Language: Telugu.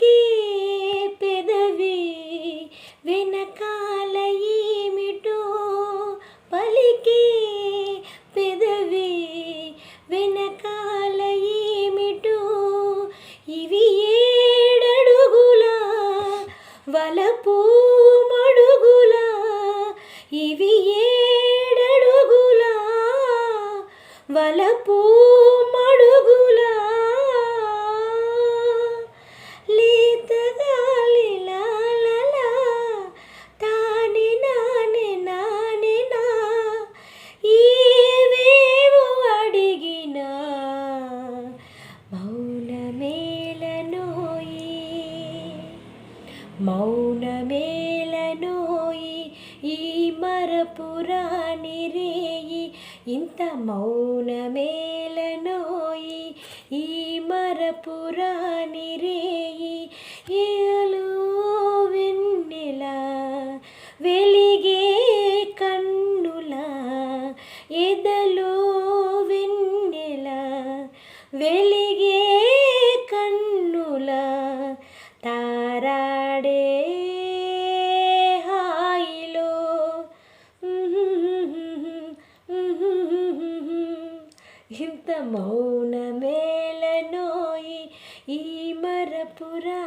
పలికే పెదవి వెనకాల ఏమిటో పలికే పెదవి వెనకాల ఏమిటో ఇవి ఏడడుగుల వలపు మడుగుల ఇవి ఏడడుగుల వలపు మడుగుల మౌనమేలనోయి ఈ మరపురాణి రేయి. ఇంత మౌనమేలనోయి ఈ మరపురాణి రేయి. ఏలు వెన్నెల వెలిగే కన్నుల ఎదలో వెన్నెల వెలిగే కన్నుల. తారాడే హాయిలో ఇంత మౌనమేలనోయి ఈ మరపురా